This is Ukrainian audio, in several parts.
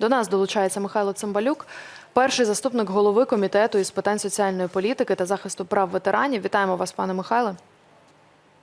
До нас долучається Михайло Цимбалюк, перший заступник голови комітету із питань соціальної політики та захисту прав ветеранів. Вітаємо вас, пане Михайле.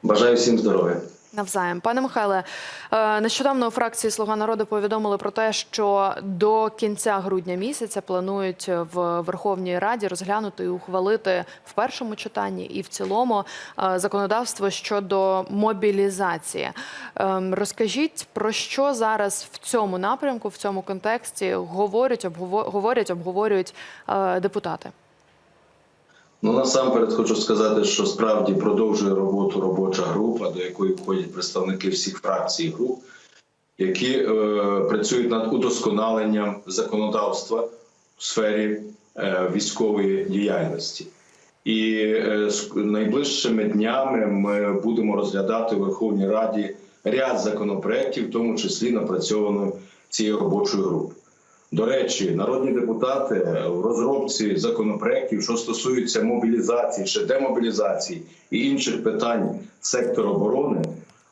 Бажаю всім здоров'я. Навзаєм, пане Михайле, е, нещодавно у фракції Слуга народу повідомили про те, що до кінця грудня місяця планують в Верховній Раді розглянути і ухвалити в першому читанні і в цілому е, законодавство щодо мобілізації. Ем, Розкажіть про що зараз в цьому напрямку, в цьому контексті говорять, обгово- обговорюють е, депутати. Ну насамперед хочу сказати, що справді продовжує роботу робоча група, до якої входять представники всіх фракцій груп, які е, працюють над удосконаленням законодавства в сфері е, військової діяльності. І е, найближчими днями ми будемо розглядати у Верховній Раді ряд законопроєктів, в тому числі напрацьованих цією робочою групою. До речі, народні депутати в розробці законопроєктів, що стосуються мобілізації чи демобілізації і інших питань сектору оборони,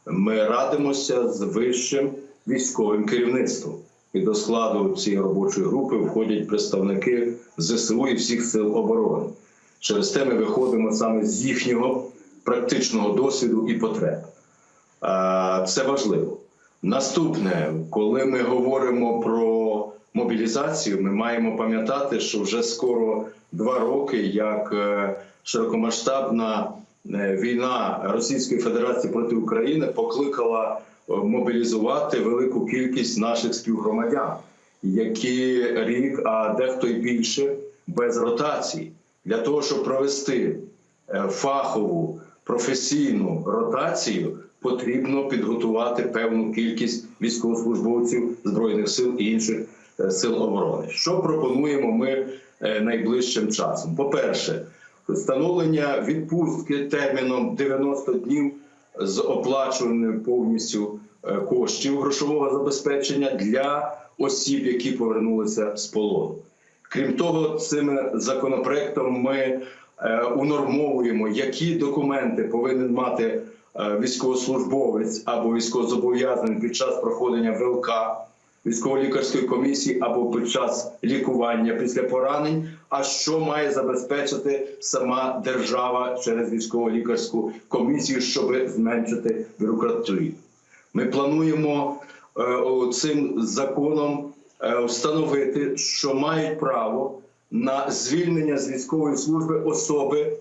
ми радимося з вищим військовим керівництвом. І до складу цієї робочої групи входять представники ЗСУ і всіх сил оборони. Через те ми виходимо саме з їхнього практичного досвіду і потреб. Це важливо. Наступне, коли ми говоримо про мобілізацію, ми маємо пам'ятати, що вже скоро два роки, як е, широкомасштабна е, війна Російської Федерації проти України покликала е, мобілізувати велику кількість наших співгромадян, які рік, а дехто й більше без ротації, для того, щоб провести фахову професійну ротацію потрібно підготувати певну кількість військовослужбовців збройних сил і інших сил оборони. Що пропонуємо ми е, найближчим часом? По-перше, встановлення відпустки терміном 90 днів з оплачуванням повністю е, коштів грошового забезпечення для осіб, які повернулися з полону. Крім того, цим законопроектом ми е, унормовуємо, які документи повинен мати е, військовослужбовець або військовозобов'язаний під час проходження ВЛК військово-лікарської комісії або під час лікування після поранень. А що має забезпечити сама держава через військово-лікарську комісію, щоб зменшити бюрократію? Ми плануємо е, цим законом е, встановити, що мають право на звільнення з військової служби особи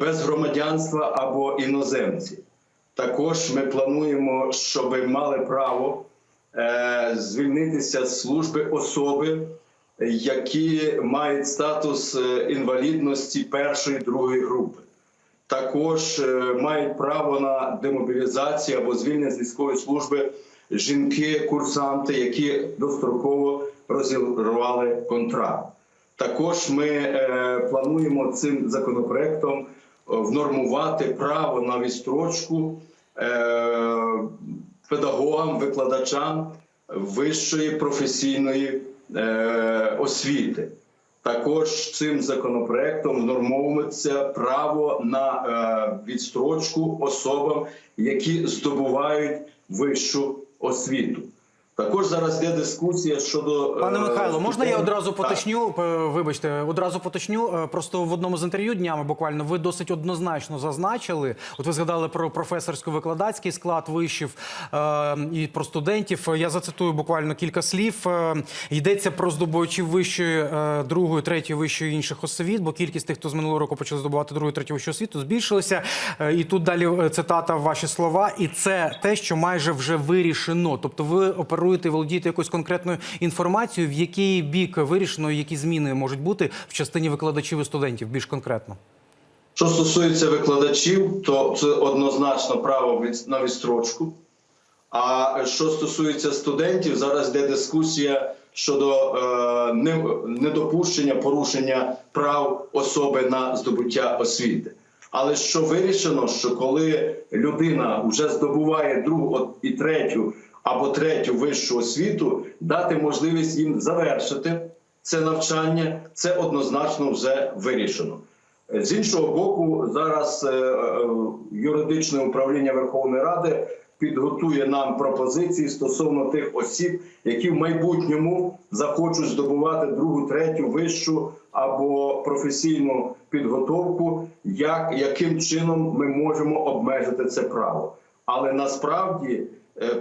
без громадянства або іноземці. Також ми плануємо, щоб мали право звільнитися з служби особи, які мають статус е, інвалідності першої другої групи також е, мають право на демобілізацію або звільнення з військової служби жінки-курсанти, які достроково розірвали контракт. Також ми е, плануємо цим законопроектом е, внормувати право на відстрочку е, педагогам, викладачам вищої професійної е, освіти. Також цим законопроектом внормовується право на е, відстрочку особам, які здобувають вищу освіту. Також зараз є дискусія щодо е, Пане Михайло, можна я одразу поточню? П- Вибачте, одразу поточню. Е, Просто в одному з інтерв'ю днями буквально ви досить однозначно зазначили. От ви згадали про професорсько-викладацький склад вишів е, і про студентів. Я зацитую буквально кілька слів. Е, Йдеться про здобувачів вищої, е, другої, третьої вищої інших освіт, бо кількість тих, хто з минулого року почав здобувати другу, третю вищу освіту, збільшилася. Е, І тут далі е, цитата ваші слова. І це те, що майже вже вирішено. Тобто, ви оперуєте, володієте якоюсь конкретною інформацією, в який бік вирішено, які зміни можуть бути в частині викладачів і студентів, більш конкретно. Що стосується викладачів, то це однозначно право на відстрочку. А що стосується студентів, зараз йде дискусія щодо е, недопущення порушення прав особи на здобуття освіти. Але що вирішено, що коли людина вже здобуває другу і третю або третю вищу освіту, дати можливість їм завершити це навчання, це однозначно вже вирішено. З іншого боку, зараз е, е, юридичне управління Верховної Ради підготує нам пропозиції стосовно тих осіб, які в майбутньому захочуть здобувати другу, третю, вищу або професійну підготовку, як, яким чином ми можемо обмежити це право. Але насправді е,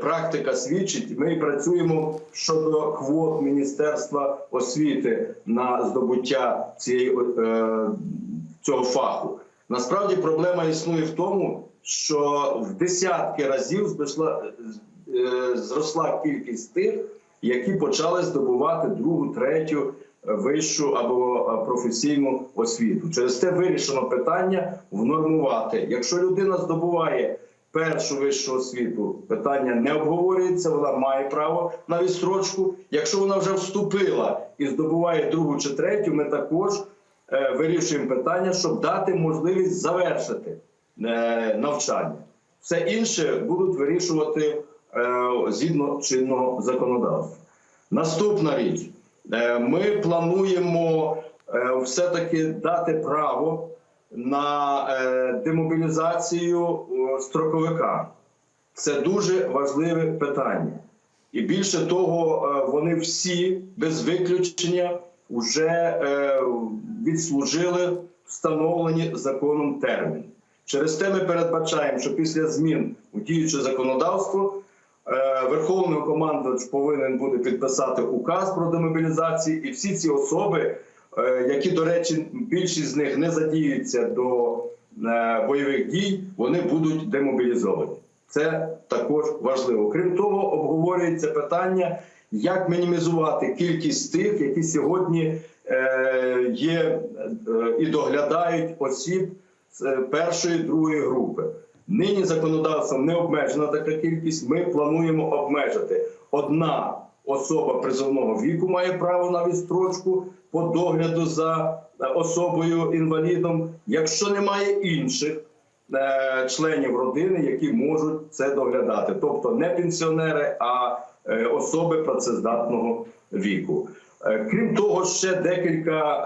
практика свідчить, ми працюємо щодо квот Міністерства освіти на здобуття цієї е, цього фаху. Насправді проблема існує в тому, що в десятки разів зросла, е, зросла кількість тих, які почали здобувати другу, третю е, вищу або е, професійну освіту. Через це вирішено питання внормувати. Якщо людина здобуває першу вищу освіту, питання не обговорюється, вона має право на відстрочку. Якщо вона вже вступила і здобуває другу чи третю, ми також е, вирішуємо питання, щоб дати можливість завершити е, навчання. Все інше будуть вирішувати е, згідно чинного законодавства. Наступна річ: ми плануємо все-таки дати право на е, демобілізацію е, строковика. Це дуже важливе питання. І більше того, е, вони всі без виключення вже відслужили встановлені законом термін. Через те ми передбачаємо, що після змін у діюче законодавство Верховний командувач повинен буде підписати указ про демобілізацію, і всі ці особи, які, до речі, більшість з них не задіються до е, бойових дій, вони будуть демобілізовані. Це також важливо. Крім того, обговорюється питання, як мінімізувати кількість тих, які сьогодні е, є е, і доглядають осіб з е, першої другої групи. Нині законодавством не обмежена така кількість. Ми плануємо обмежити. Одна особа призовного віку має право на відстрочку по догляду за е, особою інвалідом, якщо немає інших е, членів родини, які можуть це доглядати, тобто не пенсіонери, а е, особи працездатного віку. Крім того, ще декілька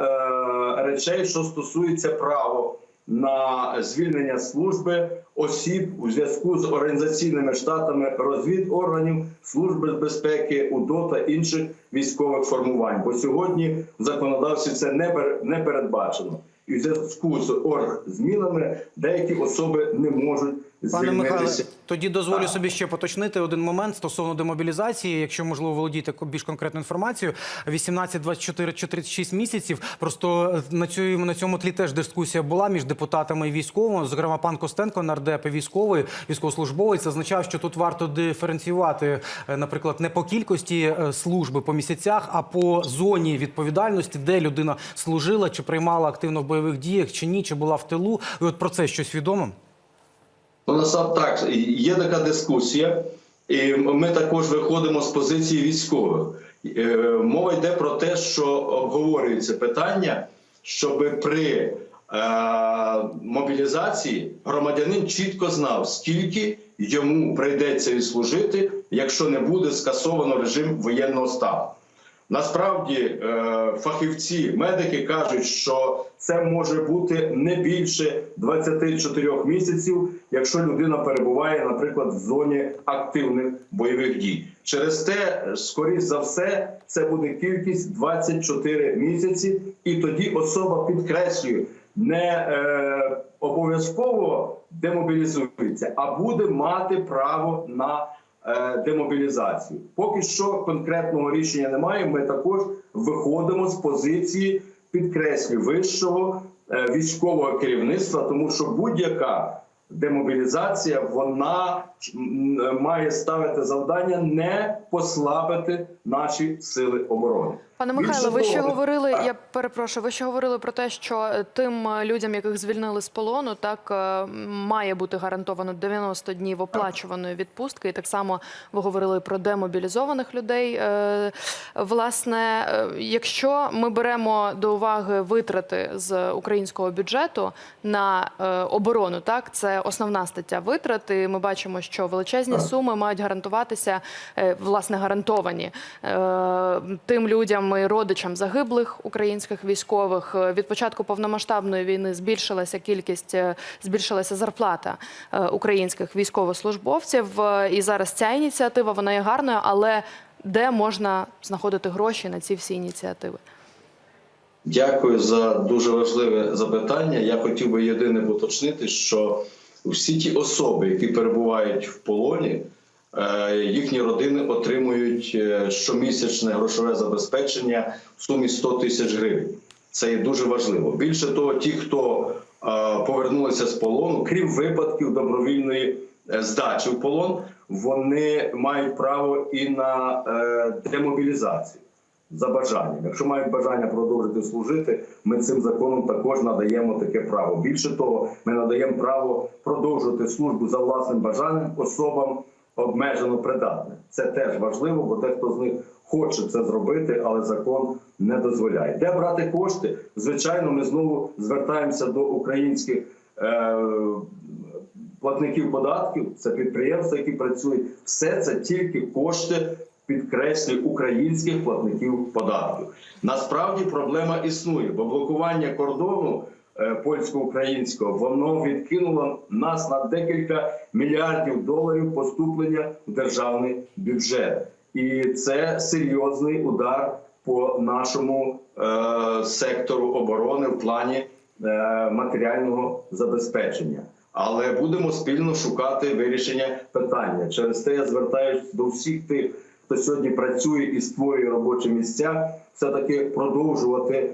речей, що стосується права на звільнення служби осіб у зв'язку з організаційними штатами розвідорганів, служби безпеки, УДО та інших військових формувань. Бо сьогодні в законодавстві це не передбачено. І в зв'язку з оргзмінами деякі особи не можуть Пане Михайле, тоді дозволю собі ще поточнити один момент стосовно демобілізації, якщо можливо володіти більш конкретною інформацією. 18, 24, 36 місяців. Просто на цьому на цьому тлі теж дискусія була між депутатами і військовими. Зокрема, пан Костенко, нардеп і військовий, військовослужбовець, зазначав, що тут варто диференціювати, е, наприклад, не по кількості е, служби по місяцях, а по зоні відповідальності, де людина служила, чи приймала активно в бойових діях, чи ні, чи була в тилу. І от про це щось відомо. Ну, насам так, є така дискусія, і ми також виходимо з позиції військових. Е, Мова йде про те, що обговорюється питання, щоб при е, мобілізації громадянин чітко знав, скільки йому прийдеться відслужити, якщо не буде скасовано режим воєнного стану. Насправді е, фахівці, медики кажуть, що це може бути не більше 24 місяців, якщо людина перебуває, наприклад, в зоні активних бойових дій. Через те, скоріш за все, це буде кількість 24 місяці, і тоді особа підкреслює, не е, обов'язково демобілізується, а буде мати право на демобілізацію. Поки що конкретного рішення немає. Ми також виходимо з позиції підкреслю вищого е, військового керівництва, тому що будь-яка демобілізація вона має ставити завдання не послабити наші сили оборони. Пане Михайло, ви ще говорили. Я перепрошую. Ви ще говорили про те, що е, тим е, людям, яких звільнили з полону, так е, має бути гарантовано 90 днів оплачуваної відпустки. І так само ви говорили про демобілізованих людей. Власне, якщо ми беремо до уваги витрати з українського бюджету на оборону, так це основна стаття витрат. І Ми бачимо, що величезні суми мають гарантуватися, власне, гарантовані тим людям і родичам загиблих українських військових. Е, Від початку повномасштабної війни збільшилася кількість, е, збільшилася зарплата е, українських військовослужбовців. І зараз ця ініціатива вона є гарною, але де можна знаходити гроші на ці всі ініціативи? Дякую за дуже важливе запитання. Я хотів би єдине поточнити, що всі ті особи, які перебувають в полоні, їхні родини отримують е, щомісячне грошове забезпечення в сумі 100 тисяч гривень. Це є дуже важливо. Більше того, ті, хто е, повернулися з полону, крім випадків добровільної е, здачі в полон, вони мають право і на е, демобілізацію за бажанням. Якщо мають бажання продовжити служити, ми цим законом також надаємо таке право. Більше того, ми надаємо право продовжувати службу за власним бажанням особам обмежено придатним. Це теж важливо, бо дехто з них хоче це зробити, але закон не дозволяє. Де брати кошти? Звичайно, ми знову звертаємося до українських. Е- Платників податків, це підприємства, які працюють, все це тільки кошти підкреслюю українських платників податків. Насправді проблема існує, бо блокування кордону польсько-українського воно відкинуло нас на декілька мільярдів доларів поступлення в державний бюджет, і це серйозний удар по нашому е, сектору оборони в плані е, матеріального забезпечення. Але будемо спільно шукати вирішення питання. Через те я звертаюся до всіх тих, хто сьогодні працює і створює робочі місця, все таки продовжувати е,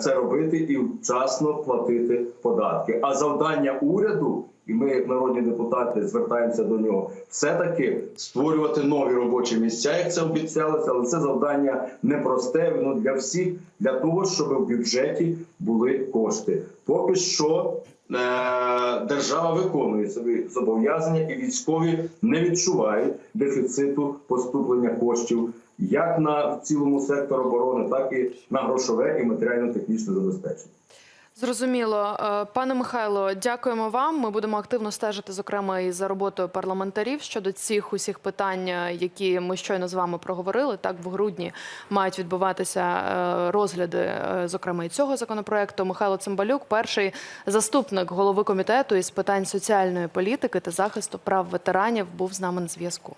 це робити і вчасно платити податки. А завдання уряду, і ми, як народні депутати, звертаємося до нього, все таки створювати нові робочі місця, як це обіцялося, але це завдання непросте, воно для всіх, для того, щоб в бюджеті були кошти. Поки що е, держава виконує свої зобов'язання, і військові не відчувають дефіциту поступлення коштів як на цілому сектору оборони, так і на грошове і матеріально-технічне забезпечення. Зрозуміло, Е, пане Михайло, дякуємо вам. Ми будемо активно стежити, зокрема, і за роботою парламентарів щодо цих усіх питань, е, які ми щойно з вами проговорили. Так, в грудні мають відбуватися е, розгляди, зокрема, і цього законопроекту. Михайло Цимбалюк, перший заступник голови комітету із питань соціальної політики та захисту прав ветеранів, був з нами на зв'язку.